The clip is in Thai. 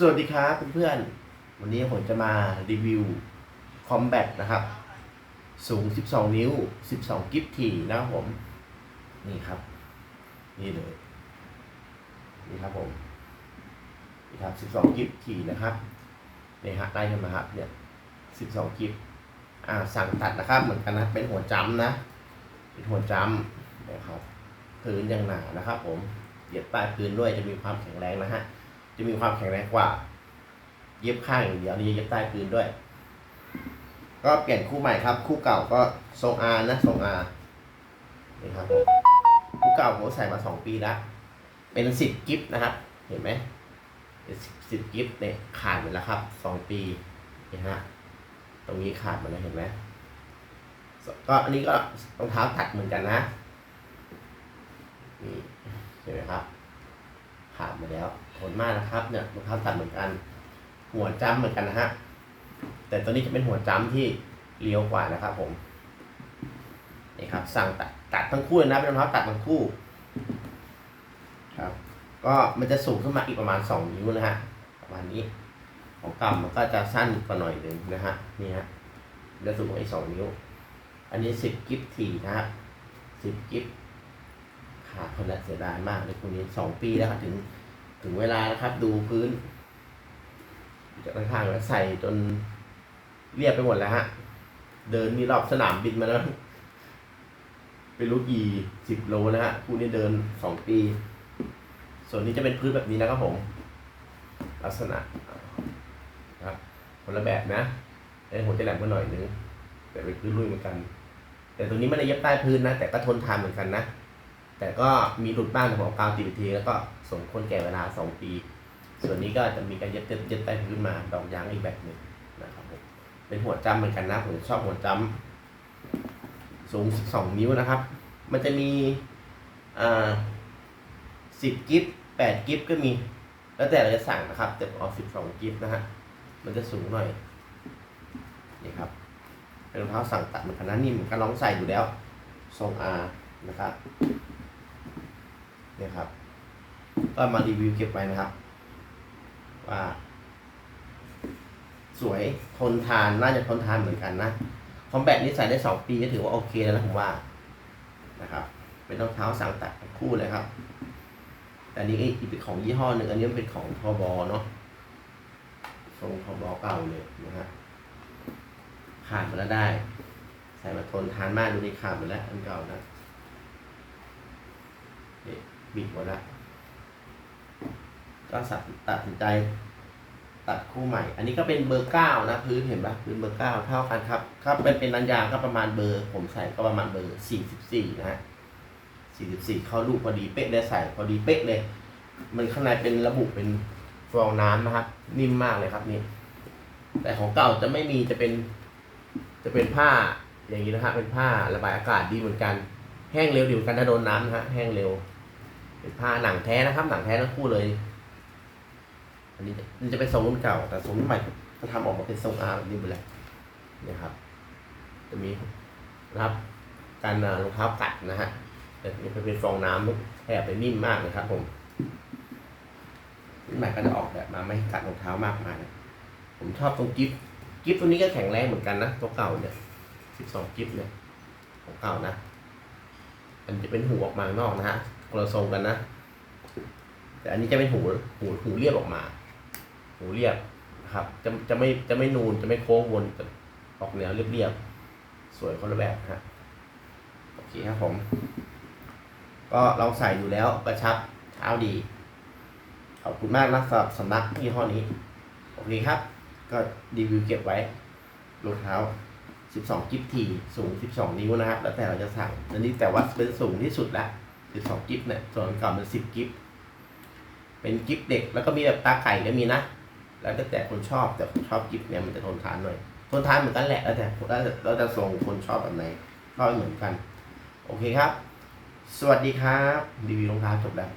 สวัสดีครับเพื่อนๆ วันนี้ผมจะมารีวิวคอมแบทนะครับ สูง 12 นิ้ว 12 กิฟทีนะครับผม นี่ครับ นี่เลย นี่ครับผม นี่ครับ 12 กิฟทีนะครับนี่ฮะได้กันมาครับเนี่ย 12 กิฟอ่าสั่งตัดนะครับ เหมือนกันนะ เป็นหัวจำนะ เป็นหัวจำนะครับพื้นยังหนานะครับผม เหยียบใต้พื้นด้วยจะมีความแข็งแรงนะฮะ จะมีความแข็งแรงกว่า เย็บข้างอย่างเดียวนี่เย็บใต้พื้นด้วย ก็เปลี่ยนคู่ใหม่ครับ คู่เก่าก็ทรงอานะทรงอานี่ครับคู่เก่าผมใส่มาสองปีแล้วเป็นสิบกิฟต์นะครับ เห็นไหมเป็นสิบกิฟต์เนี่ยขาดหมดแล้วครับสองปีนี่ฮะตรงนี้ขาดมดแล้วเห็นไหมก็อันนี้ก็รองเท้าตัดเหมือนกันนะนี่เห็นไหมครับ ขาดมาแล้วทนมากนะครับเนี่ยรองเท้าตัดเหมือนกัน หัวจ้ำเหมือนกันนะฮะแต่ตัวนี้จะเป็นหัวจ้ำที่เลี้ยวกว่านะครับผมนี่ครับ สั่งตัดตัดทั้งคู่นะเป็นรองเท้าตัดทั้งคู่ครับ ก็มันจะสูงขึ้นมาอีกประมาณสองนิ้วนะฮะประมาณนี้ ของก่ามันก็จะสั้นกว่าหน่อยหนึ่งนะฮะนี่ฮะจะสูงกว่าอีกสองนิ้ว อันนี้สิบกิฟทีนะครับสิบกิฟ ขาดคนละเสียดายมากเลยคนนี้สองปีแล้วครับถึงถึงเวลานะครับ ดูพื้นจากข้างๆแล้วใส่จนเรียบไปหมดแล้วฮะ เดินมีรอบสนามบินมาแล้วเป็นลูกยีสิบโลนะฮะคู่นี้เดินสองปี ส่วนนี้จะเป็นพื้นแบบนี้นะครับผม ลักษณะครับคนละแบบนะไอ้หัวจะแหลมมาหน่อยนึงแต่เป็นพื้นลุยเหมือนกัน แต่ตัวนี้ไม่ได้เย็บใต้พื้นนะ แต่ก็ทนทานเหมือนกันนะ แต่ก็มีหลุดบ้างแต่ผมเอากาวติดทีแล้วก็ส่งคนแก่เวลาสองปี ส่วนนี้ก็จะมีการเย็บเย็บเย็บใต้พื้นมาดอกยางอีกแบบหนึ่งนะครับผมเป็นหัวจำเหมือนกันนะผมชอบหัวจำสูงสองนิ้วนะครับ มันจะมีอ่าสิบกิฟแปดกิฟต์ก็มี แล้วแต่เราจะสั่งนะครับแต่เอาสิบสองกิฟต์นะฮะมันจะสูงหน่อยนี่ครับเป็นรองเท้าสั่งตัดเหมือนกันนะนี่เหมือนกันลองใส่อยู่แล้วทรงอานะครับ เนี่ยครับ ก็มารีวิวเก็บไว้นะครับ ว่า สวยทนทานน่าจะทนทานเหมือนกันนะคอมแบทนี่ใส่ได้สองปีก็ถือว่าโอเคแล้วนะผมว่านะครับ เป็นรองเท้าสั่งตัดคู่เลยครับ แต่นนี้อีกเป็นของยี่ห้อหนึ่งอันนี้มันเป็นของทบเนาะทรงทบเก่าเลยนะฮะขาดมาแล้วได้ ใส่มาทนทานมากดูนี่ขาดมาแล้วอันเก่านะ บิดหมดล้วก็สัตัดสินใจตัดคู่ใหม่ อันนี้ก็เป็นเบอร์เก้านะ พื้นเห็นปะพื้นเบอร์เก้าเท่ากันครับครับเป็นเป็นนันยางก็ประมาณเบอร์ ผมใส่ก็ประมาณเบอร์สี่สิบสี่นะฮะสี่สิบสี่เข้าลูกพอดีเป๊ะได้ใส่พอดีเป๊ะเลย มันข้างในเป็นระบุเป็นฟองน้ำนะครับ นิ่มมากเลยครับนี่แต่ของเก่าจะไม่มีจะเป็น จะเป็นผ้าอย่างนี้นะฮะเป็นผ้าระบายอากาศดีเหมือนกัน แห้งเร็วดีเหมือนกันถ้าโดนน้ำนะฮะแห้งเร็ว เป็นผ้าหนังแท้นะครับ หนังแท้ทั้งคู่เลย อันนี้มันจะเป็นทรงรุ่นเก่า แต่ทรงรุ่นใหม่ก็ทำออกมาเป็นทรงอาร์แบบนี้ไปเลยเนี่ยครับ จะมีนะครับการรองเท้ากัดนะฮะแต่นี่เป็นฟองน้ำแทบไปนิ่มมากเลยครับ ผมรุ่นใหม่ก็จะออกแบบมาไม่กัดรองเท้ามากมายผมชอบตรงกิฟกิฟตัวนี้ก็แข็งแรงเหมือนกันนะตัวเก่าเนี่ยสิบสองกิฟเนี่ยของเก่านะ มันจะเป็นหูออกมาข้างนอกนะฮะ คนละทรงกันนะ แต่อันนี้จะเป็นหูหูหูเรียบออกมา หูเรียบครับ จะจะไม่จะไม่นูนจะไม่โค้งวนจะออกแนวเรียบๆสวยคนละแบบฮะโอเคครับผม ก็เราใส่อยู่แล้วกระชับเท้าดีขอบคุณมากนะสำหรับสำนักยี่ห้อนี้โอเคครับ ก็รีวิวเก็บไว้รองเท้า 12 กิฟที สูง 12 นิ้วนะครับ แล้วแต่เราจะสั่งอันนี้แต่ว่าเป็นสูงที่สุดแล้วะ12กิฟเนี่ยส่วนเก่ามันสิบกิฟเป็นกิฟเด็กแล้วก็มีแบบตาไก่ก็มีนะ แล้วแต่คนชอบแต่คนชอบกิฟเนี่ยมันจะทนทานหน่อยทนทานเหมือนกันแหละแล้วแต่แล้วแต่แล้วแต่ทรงคนชอบแบบไหนก็ไม่เหมือนกัน โอเคครับ สวัสดีครับรีวิวรองเท้าจบแล้ว